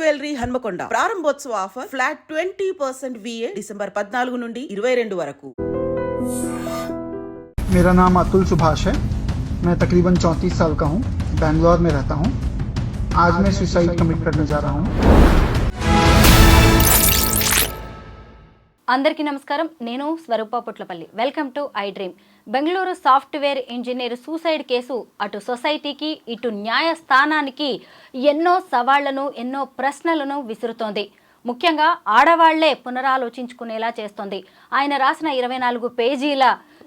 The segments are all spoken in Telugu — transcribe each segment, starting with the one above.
జ్యువెలరీ హన్మకొండ ప్రారంభోత్సవ offer flat twenty percent VA December పద్నాలుగు నుండి ఇరవై రెండు వరకు मेरा नाम अतुल सुभाष है मैं तकरीबन चौंतीस साल का हूँ बैंगलोर में रहता हूँ आज मैं सुसाइड कमिट करने जा रहा हूँ అందరికీ నమస్కారం. నేను Swaroopa Putlapalli. Welcome to I dream Bengaluru software engineer suicide case అటు సొసైటీకి ఇటు న్యాయస్థానానికి ఎన్నో సవాళ్ళను ఎన్నో ప్రశ్నలను విసురుతోంది. ముఖ్యంగా ఆడవాళ్ళే పునరాలోచించుకునేలా చేస్తోంది. ఆయన రాసిన ఇరవై నాలుగు పేజీల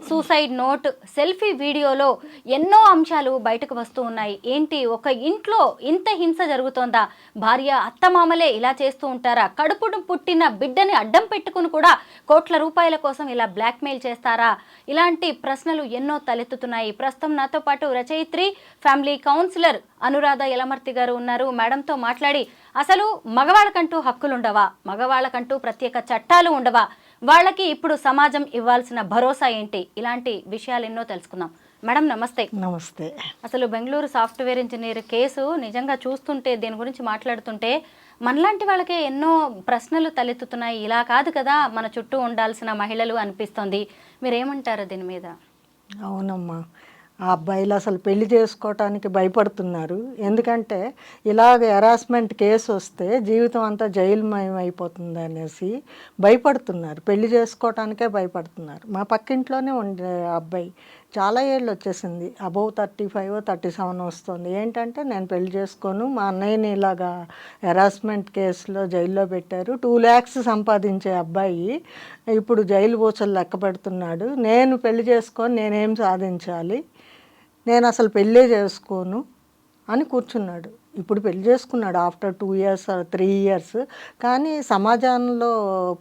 సూసైడ్ నోట్ సెల్ఫీ వీడియోలో ఎన్నో అంశాలు బయటకు వస్తూ ఉన్నాయి. ఏంటి ఒక ఇంట్లో ఇంత హింస జరుగుతోందా? భార్య అత్తమామలే ఇలా చేస్తూ ఉంటారా? కడుపును పుట్టిన బిడ్డని అడ్డం పెట్టుకుని కూడా కోట్ల రూపాయల కోసం ఇలా బ్లాక్మెయిల్ చేస్తారా? ఇలాంటి ప్రశ్నలు ఎన్నో తలెత్తుతున్నాయి. ప్రస్తుతం నాతో పాటు రచయిత్రి ఫ్యామిలీ కౌన్సిలర్ అనురాధ యలమర్తి గారు ఉన్నారు. మేడంతో మాట్లాడి అసలు మగవాళ్ళకంటూ హక్కులుండవా? మగవాళ్ళకంటూ ప్రత్యేక చట్టాలు ఉండవా? వాళ్ళకి ఇప్పుడు సమాజం ఇవ్వాల్సిన భరోసా ఏంటి? ఇలాంటి విషయాలు ఎన్నో తెలుసుకుందాం. మేడం నమస్తే. నమస్తే. అసలు బెంగళూరు సాఫ్ట్వేర్ ఇంజనీర్ కేసు నిజంగా చూస్తుంటే దీని గురించి మాట్లాడుతుంటే మనలాంటి వాళ్ళకే ఎన్నో ప్రశ్నలు తలెత్తుతున్నాయి. ఇలా కాదు కదా మన చుట్టూ ఉండాల్సిన మహిళలు అనిపిస్తుంది. మీరేమంటారు దీని మీద? అవునమ్మా. ఆ అబ్బాయిలు అసలు పెళ్ళి చేసుకోవటానికి భయపడుతున్నారు. ఎందుకంటే ఇలాగ హెరాస్మెంట్ కేసు వస్తే జీవితం అంతా జైలుమయం అయిపోతుంది అనేసి భయపడుతున్నారు. పెళ్ళి చేసుకోవటానికే భయపడుతున్నారు. మా పక్కింట్లోనే ఉండే అబ్బాయి. చాలా ఏళ్ళు వచ్చేసింది. Above thirty five thirty seven వస్తుంది. ఏంటంటే నేను పెళ్ళి చేసుకోను. మా అన్నయ్యని ఇలాగా హెరాస్మెంట్ కేసులో జైల్లో పెట్టారు. టూ ల్యాక్స్ సంపాదించే అబ్బాయి ఇప్పుడు జైలు బూచలు లెక్క పెడుతున్నాడు. నేను పెళ్ళి చేసుకొని నేనేం సాధించాలి? నేను అసలు పెళ్ళే చేసుకోను అని కూర్చున్నాడు. ఇప్పుడు పెళ్ళి చేసుకున్నాడు after two years three years. కానీ సమాజంలో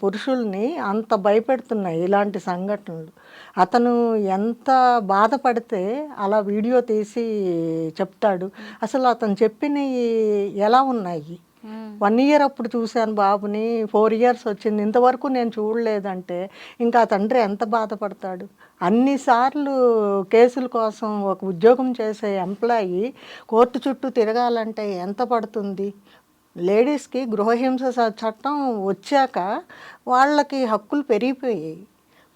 పురుషుల్ని అంత భయపెడుతున్నాయి ఇలాంటి సంఘటనలు. అతను ఎంత బాధపడితే అలా వీడియో తీసి చెప్తాడు. అసలు అతను చెప్పినవి ఎలా ఉన్నాయి? వన్ ఇయర్ అప్పుడు చూశాను బాబుని. ఫోర్ ఇయర్స్ వచ్చింది. ఇంతవరకు నేను చూడలేదంటే ఇంకా తండ్రి ఎంత బాధపడతాడు? అన్నిసార్లు కేసుల కోసం ఒక ఉద్యోగం చేసే ఎంప్లాయీ కోర్టు చుట్టూ తిరగాలంటే ఎంత పడుతుంది? లేడీస్కి గృహహింస చట్టం వచ్చాక వాళ్ళకి హక్కులు పెరిగిపోయాయి.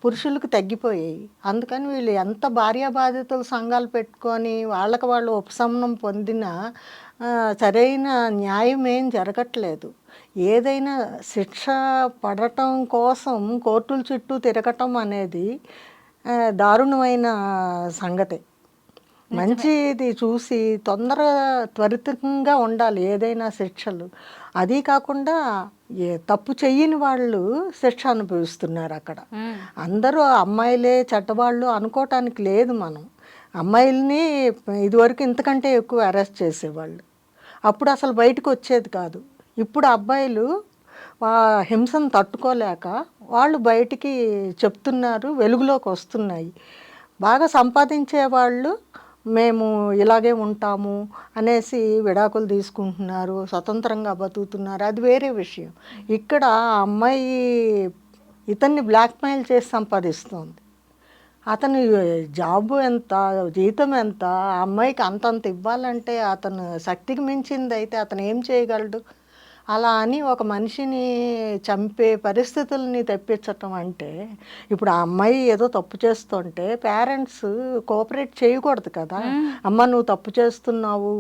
పురుషులకు తగ్గిపోయాయి. అందుకని వీళ్ళు ఎంత భార్యాబాధితుల సంఘాలు పెట్టుకొని వాళ్ళకి వాళ్ళు ఉపశమనం పొందినా సరైన న్యాయం ఏం జరగట్లేదు. ఏదైనా శిక్ష పడటం కోసం కోర్టుల చుట్టూ తిరగటం అనేది దారుణమైన సంగతే. మంచిది చూసి తొందరగా త్వరితంగా ఉండాలి ఏదైనా శిక్షలు. అది కాకుండా ఏ తప్పు చెయ్యని వాళ్ళు శిక్ష అనుభవిస్తున్నారు అక్కడ. అందరూ అమ్మాయిలే చెడ్డవాళ్ళు అనుకోవటానికి లేదు మనం. అమ్మాయిల్ని ఇదివరకు ఇంతకంటే ఎక్కువ అరెస్ట్ చేసేవాళ్ళు. అప్పుడు అసలు బయటకు వచ్చేది కాదు. ఇప్పుడు అబ్బాయిలు ఆ హింసను తట్టుకోలేక వాళ్ళు బయటికి చెప్తున్నారు వెలుగులోకి వస్తున్నాయి. బాగా సంపాదించే వాళ్ళు మేము ఇలాగే ఉంటాము అనేసి విడాకులు తీసుకుంటున్నారు స్వతంత్రంగా బతుకుతున్నారు. అది వేరే విషయం. ఇక్కడ ఆ అమ్మాయి ఇతన్ని బ్లాక్మెయిల్ చేసి సంపాదిస్తుంది. అతను జాబ్ ఎంత జీతం ఎంత ఆ అమ్మాయికి అంతంత ఇవ్వాలంటే అతను శక్తికి మించింది అయితే అతను ఏం చేయగలడు? అలా అని ఒక మనిషిని చంపే పరిస్థితుల్ని తెప్పించటం అంటే ఇప్పుడు ఆ అమ్మాయి ఏదో తప్పు చేస్తుంటే పేరెంట్స్ కోఆపరేట్ చేయకూడదు కదా. అమ్మ నువ్వు తప్పు చేస్తున్నావు.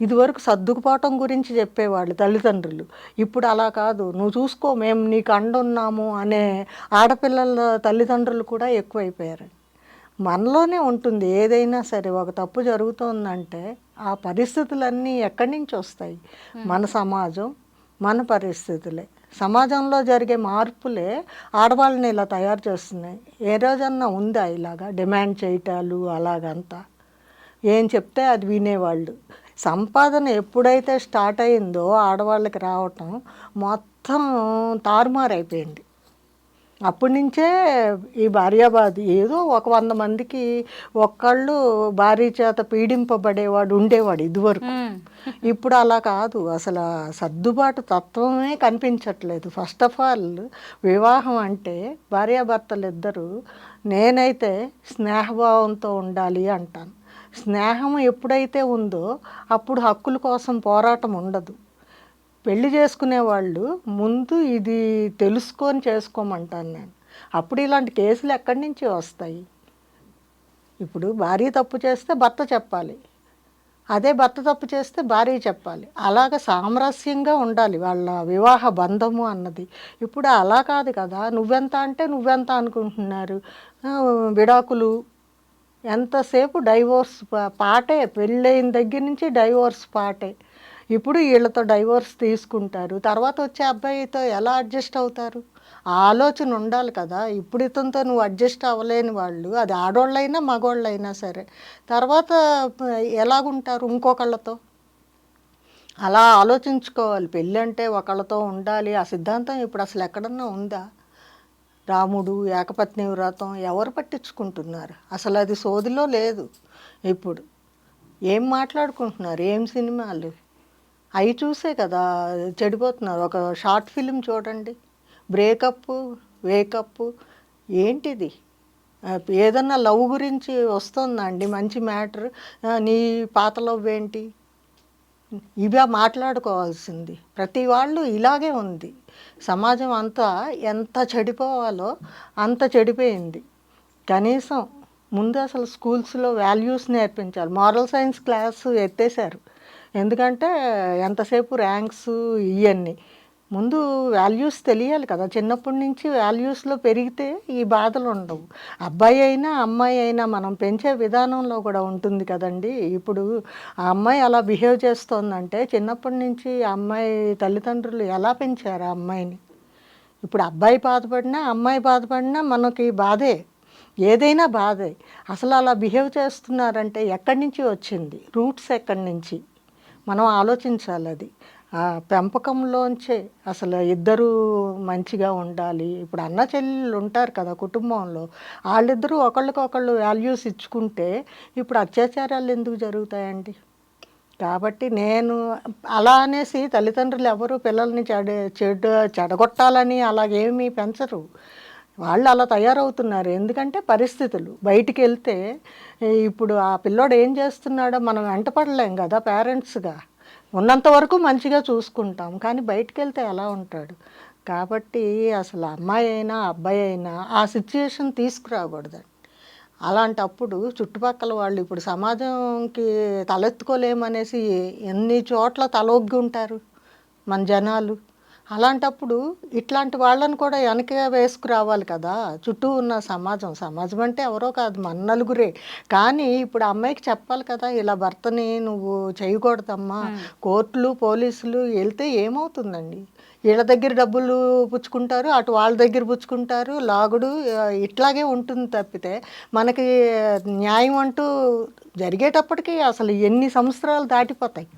ఇదివరకు సర్దుకుపోవటం గురించి చెప్పేవాళ్ళు తల్లిదండ్రులు. ఇప్పుడు అలా కాదు. నువ్వు చూసుకో మేము నీకు అండున్నాము అనే ఆడపిల్లల తల్లిదండ్రులు కూడా ఎక్కువైపోయారు. మనలోనే ఉంటుంది. ఏదైనా సరే ఒక తప్పు జరుగుతోందంటే ఆ పరిస్థితులన్నీ ఎక్కడి నుంచి వస్తాయి? మన సమాజం మన పరిస్థితులే. సమాజంలో జరిగే మార్పులే ఆడవాళ్ళని ఇలా తయారు చేస్తున్నాయి. ఏ రోజన్నా ఉందా ఇలాగా డిమాండ్ చేయటాలు అలాగంతా? ఏం చెప్తే అది వినేవాళ్ళు. సంపాదన ఎప్పుడైతే స్టార్ట్ అయిందో ఆడవాళ్ళకి రావటం మొత్తం తారుమారైపోయింది. అప్పటి నుంచే ఈ భార్యాబాది ఏదో ఒక వంద మందికి ఒక్కళ్ళు భార్య చేత పీడింపబడేవాడు ఉండేవాడు ఇదివరకు. ఇప్పుడు అలా కాదు. అసలు సర్దుబాటు తత్వమే కనిపించట్లేదు. ఫస్ట్ ఆఫ్ ఆల్ వివాహం అంటే భార్యాభర్తలు ఇద్దరు నేనైతే స్నేహభావంతో ఉండాలి అంటాను. స్నేహం ఎప్పుడైతే ఉందో అప్పుడు హక్కుల కోసం పోరాటం ఉండదు. పెళ్ళి చేసుకునే వాళ్ళు ముందు ఇది తెలుసుకొని చేసుకోమంటాను నేను. అప్పుడు ఇలాంటి కేసులు ఎక్కడి నుంచి వస్తాయి? ఇప్పుడు భార్య తప్పు చేస్తే భర్త చెప్పాలి. అదే భర్త తప్పు చేస్తే భార్య చెప్పాలి. అలాగ సామరస్యంగా ఉండాలి వాళ్ళ వివాహ బంధము అన్నది. ఇప్పుడు అలా కాదు కదా. నువ్వెంత అంటే నువ్వెంత అనుకుంటున్నారు? విడాకులు. ఎంతసేపు డైవోర్స్ పాటే? పెళ్ళైన దగ్గర నుంచి డైవోర్స్ పాటే? ఇప్పుడు వీళ్ళతో డైవోర్స్ తీసుకుంటారు. తర్వాత వచ్చే అబ్బాయితో ఎలా అడ్జస్ట్ అవుతారు? ఆలోచన ఉండాలి కదా. ఇప్పుడు ఇతనితో నువ్వు అడ్జస్ట్ అవ్వలేని వాళ్ళు అది ఆడోళ్ళైనా మగోళ్ళైనా సరే. తర్వాత ఎలాగుంటారు ఇంకొకళ్ళతో? అలా ఆలోచించుకోవాలి. పెళ్ళి అంటే ఒకళ్ళతో ఉండాలి. ఆ సిద్ధాంతం ఇప్పుడు అసలు ఎక్కడన్నా ఉందా? రాముడు ఏకపత్ని వ్రతం ఎవరు పట్టించుకుంటున్నారు? అసలు అది సోదిలో లేదు. ఇప్పుడు ఏం మాట్లాడుకుంటున్నారు? ఏం సినిమాలు? అవి చూసే కదా చెడిపోతున్నారు. ఒక షార్ట్ ఫిలిం చూడండి. బ్రేకప్ వేకప్ ఏంటిది? ఏదన్నా లవ్ గురించి వస్తుందండి మంచి మ్యాటర్. నీ పాత లవ్ ఏంటి? ఇవే మాట్లాడుకోవాల్సింది. ప్రతి వాళ్ళు ఇలాగే ఉంది. సమాజం అంతా ఎంత చెడిపోవాలో అంత చెడిపోయింది. కనీసం ముందు అసలు స్కూల్స్లో వాల్యూస్ నేర్పించాలి. మారల్ సైన్స్ క్లాస్ ఎత్తేసారు ఎందుకంటే ఎంతసేపు ర్యాంక్స్ ఇవన్నీ ముందు వాల్యూస్ తెలియాలి కదా. చిన్నప్పటి నుంచి వాల్యూస్లో పెరిగితే ఈ బాధలు ఉండవు. అబ్బాయి అయినా అమ్మాయి అయినా మనం పెంచే విధానంలో కూడా ఉంటుంది కదండి. ఇప్పుడు ఆ అమ్మాయి అలా బిహేవ్ చేస్తోందంటే చిన్నప్పటి నుంచి ఆ అమ్మాయి తల్లిదండ్రులు ఎలా పెంచారు ఆ అమ్మాయిని? ఇప్పుడు అబ్బాయి బాధపడినా అమ్మాయి బాధపడినా మనకి బాధే. ఏదైనా బాధే. అసలు అలా బిహేవ్ చేస్తున్నారంటే ఎక్కడి నుంచి వచ్చింది? రూట్స్ ఎక్కడి నుంచి? మనం ఆలోచించాలి అది. ఆ పెంపకంలోంచే అసలు ఇద్దరు మంచిగా ఉండాలి. ఇప్పుడు అన్న చెల్లెళ్ళు ఉంటారు కదా కుటుంబంలో వాళ్ళిద్దరూ ఒకళ్ళకొకళ్ళు వాల్యూస్ ఇచ్చుకుంటే ఇప్పుడు అత్యాచారాలు ఎందుకు జరుగుతాయండి? కాబట్టి నేను అలా అనేసి తల్లిదండ్రులు ఎవరు పిల్లల్ని చెడ చెడు చెడగొట్టాలని అలాగేమీ పెంచరు. వాళ్ళు అలా తయారవుతున్నారు. ఎందుకంటే పరిస్థితులు. బయటికి వెళ్తే ఇప్పుడు ఆ పిల్లోడు ఏం చేస్తున్నాడో మనం వెంటపడలేం కదా పేరెంట్స్గా. ఉన్నంత వరకు మంచిగా చూసుకుంటాం. కానీ బయటికి వెళ్తే ఎలా ఉంటాడు? కాబట్టి అసలు అమ్మాయి అయినా అబ్బాయి అయినా ఆ సిచ్యుయేషన్ తీసుకురాకూడదండి. అలాంటప్పుడు చుట్టుపక్కల వాళ్ళు ఇప్పుడు సమాజంకి తలెత్తుకోలేమనేసి ఎన్ని చోట్ల తలొగ్గి ఉంటారు మన జనాలు. అలాంటప్పుడు ఇట్లాంటి వాళ్ళని కూడా వెనక వేసుకురావాలి కదా. చుట్టూ ఉన్న సమాజం సమాజం అంటే ఎవరో కాదు మన నలుగురే. కానీ ఇప్పుడు అమ్మాయికి చెప్పాలి కదా ఇలా భర్తని నువ్వు చేయకూడదమ్మా. కోర్టులు పోలీసులు వెళ్తే ఏమవుతుందండి? వీళ్ళ దగ్గర డబ్బులు పుచ్చుకుంటారు అటు వాళ్ళ దగ్గర పుచ్చుకుంటారు లాగుడు ఇట్లాగే ఉంటుంది తప్పితే మనకి న్యాయం అంటూ జరిగేటప్పటికి అసలు ఎన్ని సంవత్సరాలు దాటిపోతాయి.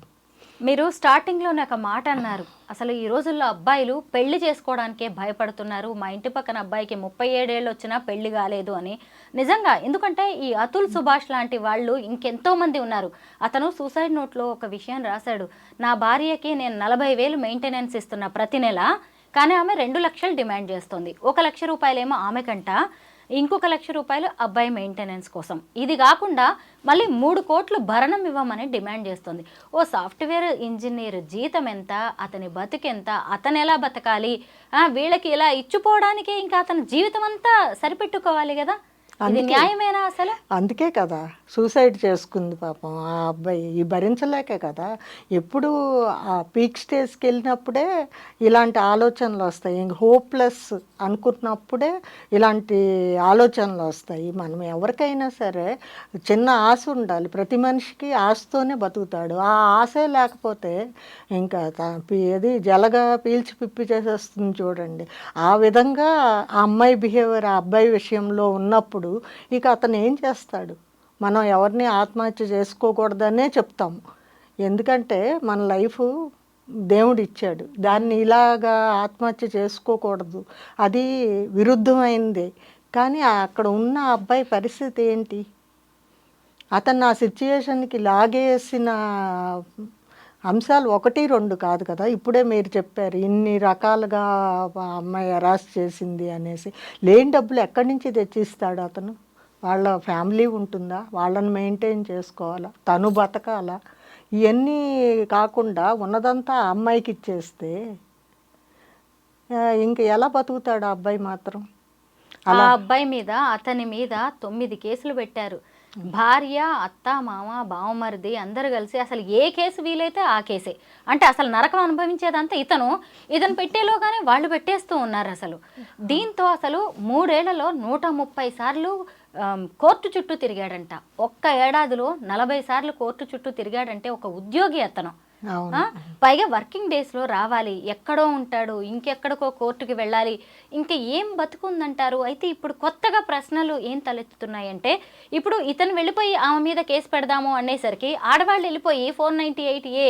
మీరు స్టార్టింగ్లో ఒక మాట అన్నారు. అసలు ఈ రోజుల్లో అబ్బాయిలు పెళ్ళి చేసుకోవడానికే భయపడుతున్నారు. మా ఇంటి పక్కన అబ్బాయికి ముప్పై ఏడేళ్ళు వచ్చినా పెళ్ళి కాలేదు అని. నిజంగా ఎందుకంటే ఈ అతుల్ సుభాష్ లాంటి వాళ్ళు ఇంకెంతో మంది ఉన్నారు. అతను సూసైడ్ నోట్లో ఒక విషయం రాశాడు. నా భార్యకి నేను నలభై వేలు మెయింటెనెన్స్ ఇస్తున్నా ప్రతి నెల కానీ ఆమె రెండు లక్షలు డిమాండ్ చేస్తుంది. ఒక లక్ష రూపాయలేమో ఆమెకంట. ఇంకొక లక్ష రూపాయలు అబ్బాయి మెయింటెనెన్స్ కోసం. ఇది కాకుండా మళ్ళీ మూడు కోట్లు భరణం ఇవ్వమని డిమాండ్ చేస్తుంది. ఓ సాఫ్ట్వేర్ ఇంజనీర్ జీతం ఎంత? అతని బతుకెంత అతను ఎలా బతకాలి? వీళ్ళకి ఇలా ఇచ్చిపోవడానికి ఇంకా అతని జీవితం అంతా సరిపెట్టుకోవాలి కదా? న్యాయమేనా అసలు? అందుకే కదా. సూసైడ్ చేసుకుంది పాపం ఆ అబ్బాయి. ఈ భరించలేకే కదా. ఎప్పుడు ఆ పీక్ స్టేజ్కి వెళ్ళినప్పుడే ఇలాంటి ఆలోచనలు వస్తాయి. ఇంక హోప్లెస్ అనుకున్నప్పుడే ఇలాంటి ఆలోచనలు వస్తాయి. మనం ఎవరికైనా సరే చిన్న ఆశ ఉండాలి. ప్రతి మనిషికి ఆశతోనే బతుకుతాడు. ఆ ఆశే లేకపోతే ఇంకా ఏది జలగా పీల్చి పిప్పి చేసేస్తుంది చూడండి. ఆ విధంగా ఆ అమ్మాయి బిహేవియర్ ఆ అబ్బాయి విషయంలో ఉన్నప్పుడు ఇక అతను ఏం చేస్తాడు? మనం ఎవరిని ఆత్మహత్య చేసుకోకూడదనే చెప్తాము ఎందుకంటే మన లైఫ్ దేవుడు ఇచ్చాడు దాన్ని ఇలాగా ఆత్మహత్య చేసుకోకూడదు. అది విరుద్ధమైంది. కానీ అక్కడ ఉన్న అబ్బాయి పరిస్థితి ఏంటి? అతను ఆ సిచ్యుయేషన్కి లాగేసిన అంశాలు ఒకటి రెండు కాదు కదా. ఇప్పుడే మీరు చెప్పారు ఇన్ని రకాలుగా అమ్మాయి అరాస్ చేసింది అనేసి. లేని డబ్బులు ఎక్కడి నుంచి తెచ్చిస్తాడు అతను? వాళ్ళ ఫ్యామిలీ ఉంటుందా? వాళ్ళని మెయింటైన్ చేసుకోవాలా? తను బతకాలా? ఇవన్నీ కాకుండా ఉన్నదంతా ఆ అమ్మాయికి ఇచ్చేస్తే ఇంక ఎలా బతుకుతాడు ఆ అబ్బాయి మాత్రం? ఆ అబ్బాయి మీద అతని మీద తొమ్మిది కేసులు పెట్టారు. భార్య అత్త మామ బావమరిది అందరు కలిసి అసలు ఏ కేసు వీలైతే ఆ కేసే. అంటే అసలు నరకం అనుభవించేదంతా ఇతను. ఇతను పెట్టేలోగానే వాళ్ళు పెట్టేస్తూ ఉన్నారు అసలు. దీంతో అసలు మూడేళ్ళలో నూట ముప్పై సార్లు కోర్టు చుట్టూ తిరిగాడంట. ఒక్క ఏడాదిలో నలభై సార్లు కోర్టు చుట్టూ తిరిగాడంటే ఒక ఉద్యోగి అతను. పైగా వర్కింగ్ డేస్లో రావాలి. ఎక్కడో ఉంటాడు ఇంకెక్కడికో కోర్టుకి వెళ్ళాలి. ఇంకా ఏం బతుకుందంటారు? అయితే ఇప్పుడు కొత్తగా ప్రశ్నలు ఏం తలెత్తుతున్నాయంటే ఇప్పుడు ఇతను వెళ్ళిపోయి ఆమె మీద కేసు పెడదాము అనేసరికి ఆడవాళ్ళు వెళ్ళిపోయి ఫోర్ నైంటీ ఎయిట్ ఏ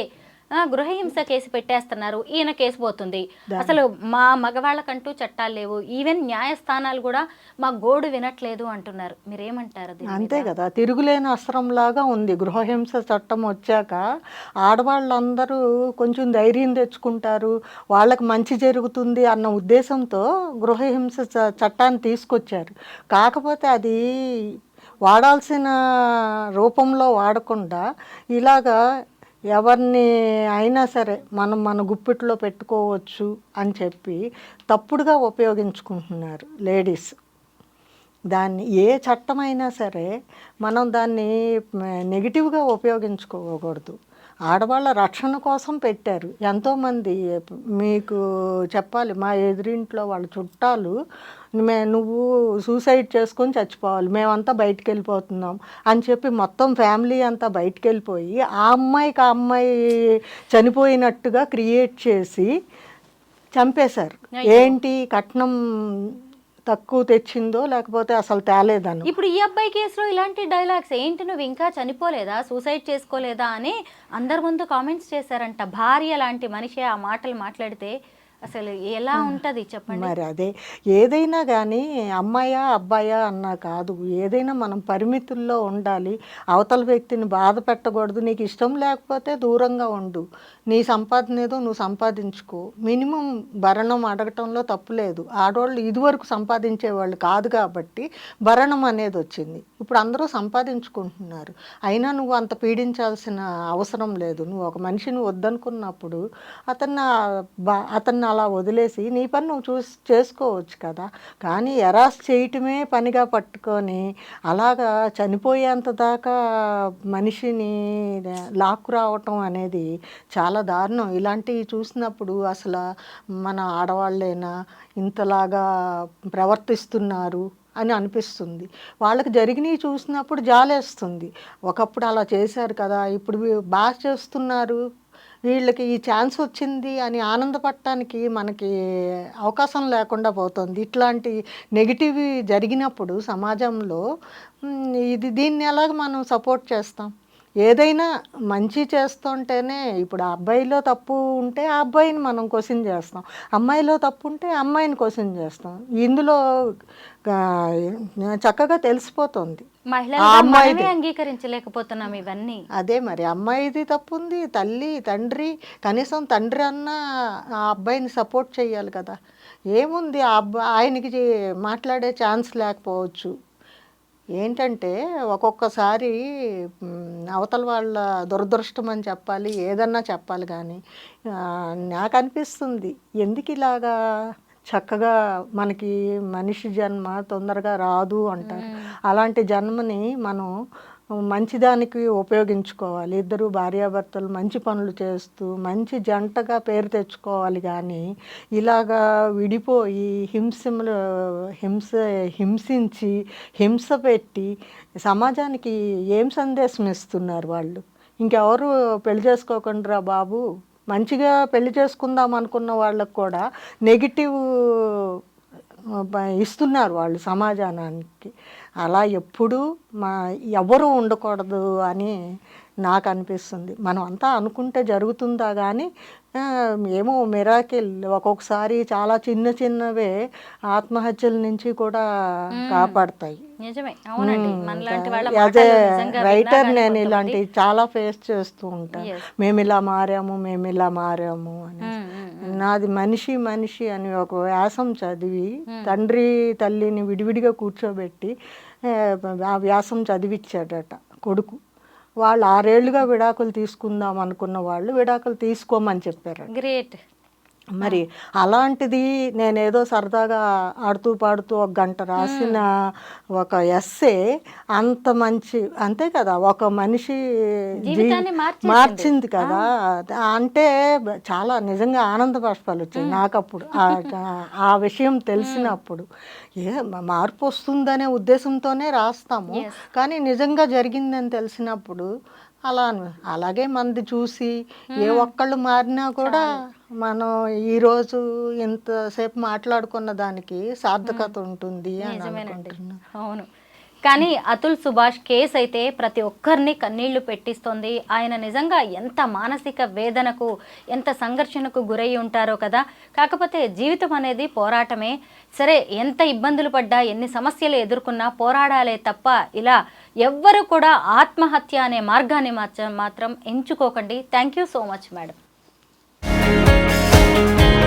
గృహహింస కేసు పెట్టేస్తున్నారు. ఈయన కేసు పోతుంది. అసలు మా మగవాళ్ళకంటూ చట్టాలు లేవు. ఈవెన్ న్యాయస్థానాలు కూడా మా గోడు వినట్లేదు అంటున్నారు. మీరేమంటారు? అంతే కదా. తిరుగులేని అస్త్రంలాగా ఉంది. గృహహింస చట్టం వచ్చాక ఆడవాళ్ళందరూ కొంచెం ధైర్యం తెచ్చుకుంటారు. వాళ్ళకి మంచి జరుగుతుంది అన్న ఉద్దేశంతో గృహహింస చట్టాన్ని తీసుకొచ్చారు. కాకపోతే అది వాడాల్సిన రూపంలో వాడకుండా ఇలాగా ఎవరిని అయినా సరే మనం మన గుప్పిట్లో పెట్టుకోవచ్చు అని చెప్పి తప్పుడుగా ఉపయోగించుకుంటున్నారు లేడీస్. దాన్ని ఏ చట్టమైనా సరే మనం దాన్ని నెగిటివ్గా ఉపయోగించుకోకూడదు. ఆడవాళ్ళ రక్షణ కోసం పెట్టారు. ఎంతోమంది మీకు చెప్పాలి మా ఎదురింట్లో వాళ్ళ చుట్టాలు మే నువ్వు సూసైడ్ చేసుకొని చచ్చిపోవాలి మేమంతా బయటికి వెళ్ళిపోతున్నాం అని చెప్పి మొత్తం ఫ్యామిలీ అంతా బయటికి వెళ్ళిపోయి ఆ అమ్మాయికి ఆ అమ్మాయి చనిపోయినట్టుగా క్రియేట్ చేసి చంపేశారు. ఏంటి కట్నం తక్కువ తెచ్చిందో లేకపోతే అసలు తేలేదని. ఇప్పుడు ఈ అబ్బాయి కేసులో ఇలాంటి డైలాగ్స్ ఏంటి నువ్వు ఇంకా చనిపోలేదా సూసైడ్ చేసుకోలేదా అని అందరి ముందు కామెంట్స్ చేశారంట. భార్య లాంటి మనిషి ఆ మాటలు మాట్లాడితే అసలు ఎలా ఉంటది చెప్పండి? మరి అదే ఏదైనా కానీ అమ్మాయా అబ్బాయా అన్నా కాదు ఏదైనా మనం పరిమితుల్లో ఉండాలి. అవతల వ్యక్తిని బాధ పెట్టకూడదు నీకు ఇష్టం లేకపోతే దూరంగా ఉండు. నీ సంపాదన ఏదో నువ్వు సంపాదించుకో. మినిమం భరణం అడగటంలో తప్పు లేదు. ఆడవాళ్ళు ఇదివరకు సంపాదించేవాళ్ళు కాదు కాబట్టి భరణం అనేది వచ్చింది. ఇప్పుడు అందరూ సంపాదించుకుంటున్నారు. అయినా నువ్వు అంత పీడించాల్సిన అవసరం లేదు. నువ్వు ఒక మనిషిని వద్దనుకున్నప్పుడు అతన్ని బా- అతన్ని అలా వదిలేసి నీ పని నువ్వు చూసి చేసుకోవచ్చు కదా. కానీ ఎరాస్ చేయటమే పనిగా పట్టుకొని అలాగా చనిపోయేంత దాకా మనిషిని లాక్కు రావటం అనేది చాలా దారుణం. ఇలాంటివి చూసినప్పుడు అసలు మన ఆడవాళ్ళైనా ఇంతలాగా ప్రవర్తిస్తున్నారు అని అనిపిస్తుంది. వాళ్ళకి జరిగినవి చూసినప్పుడు జాలేస్తుంది. ఒకప్పుడు అలా చేశారు కదా ఇప్పుడు బాగా చేస్తున్నారు. వీళ్ళకి ఈ ఛాన్స్ వచ్చింది అని ఆనందపడటానికి మనకి అవకాశం లేకుండా పోతుంది. ఇట్లాంటి నెగిటివ్ జరిగినప్పుడు సమాజంలో ఇది దీన్ని ఎలాగ మనం సపోర్ట్ చేస్తాం? ఏదైనా మంచి చేస్తుంటేనే ఇప్పుడు ఆ అబ్బాయిలో తప్పు ఉంటే ఆ అబ్బాయిని మనం క్వశ్చన్ చేస్తాం. అమ్మాయిలో తప్పు ఉంటే అమ్మాయిని క్వశ్చన్ చేస్తాం. ఇందులో చక్కగా తెలిసిపోతుంది. అమ్మాయిది. అంగీకరించలేకపోతున్నాం ఇవన్నీ. అదే మరి అమ్మాయిది తప్పు ఉంది తల్లి తండ్రి కనీసం తండ్రి అన్న ఆ అబ్బాయిని సపోర్ట్ చేయాలి కదా. ఏముంది ఆ అబ్బాయి ఆయనకి మాట్లాడే ఛాన్స్ లేకపోవచ్చు. ఏంటంటే ఒక్కొక్కసారి అవతల వాళ్ళ దురదృష్టం అని చెప్పాలి ఏదన్నా చెప్పాలి కానీ నాకు అనిపిస్తుంది ఎందుకు ఇలాగా చక్కగా మనకి మనిషి జన్మ తొందరగా రాదు అంటారు. అలాంటి జన్మని మనం మంచిదానికి ఉపయోగించుకోవాలి. ఇద్దరు భార్యాభర్తలు మంచి పనులు చేస్తూ మంచి జంటగా పేరు తెచ్చుకోవాలి కానీ ఇలాగా విడిపోయి హింసలు హింస హింసించి హింస పెట్టి సమాజానికి ఏం సందేశం ఇస్తున్నారు వాళ్ళు? ఇంకెవరు పెళ్ళి చేసుకోకుండా బాబు? మంచిగా పెళ్ళి చేసుకుందాం అనుకున్న వాళ్ళకు కూడా నెగిటివ్ ఇస్తున్నారు వాళ్ళు సమాజానికి. అలా ఎప్పుడూ మా ఎవరు ఉండకూడదు అని నాకు అనిపిస్తుంది. మనం అంతా అనుకుంటే జరుగుతుందా కానీ ఏమో మిరాకిల్. ఒక్కొక్కసారి చాలా చిన్న చిన్నవే ఆత్మహత్యల నుంచి కూడా కాపాడతాయి. నిజంగా రైటర్ నేను కానీ ఇలాంటి చాలా ఫేస్ చేస్తూ ఉంటాను. మేము ఇలా మారాము మేము ఇలా మారాము అని. నాది మనిషి మనిషి అని ఒక వ్యాసం చదివి తండ్రి తల్లిని విడివిడిగా కూర్చోబెట్టి ఆ, వ్యాసం చదివిచ్చాడట కొడుకు. వాళ్ళు ఆరేళ్ళుగా విడాకులు తీసుకుందాం అనుకున్న వాళ్ళు విడాకులు తీసుకోమని చెప్పారు గ్రేట్. మరి అలాంటిది నేనేదో సరదాగా ఆడుతూ పాడుతూ ఒక గంట రాసిన ఒక ఎస్సే అంత మంచి అంతే కదా ఒక మనిషి. మార్చింది కదా. అంటే చాలా నిజంగా ఆనంద బాష్పాలు వచ్చాయి నాకు అప్పుడు ఆ- విషయం తెలిసినప్పుడు. ఏ మార్పు వస్తుందనే ఉద్దేశంతోనే రాస్తాము. కానీ నిజంగా జరిగిందని తెలిసినప్పుడు అలా అలాగే మంది చూసి ఏ ఒక్కళ్ళు మారినా కూడా మనం ఈరోజు ఇంతసేపు మాట్లాడుకున్న దానికి సార్థకత ఉంటుంది అని అవును. కానీ అతుల్ సుభాష్ కేసు అయితే ప్రతి ఒక్కరిని కన్నీళ్ళు పెట్టిస్తోంది. ఆయన నిజంగా ఎంత మానసిక వేదనకు ఎంత సంఘర్షణకు గురై ఉంటారో కదా. కాకపోతే జీవితం అనేది పోరాటమే. సరే ఎంత ఇబ్బందులు పడ్డా ఎన్ని సమస్యలు ఎదుర్కొన్నా పోరాడాలే తప్ప ఇలా ఎవ్వరు కూడా ఆత్మహత్య అనే మార్గాన్ని మాత్రం మాత్రం ఎంచుకోకండి. Thank you so much madam Bye.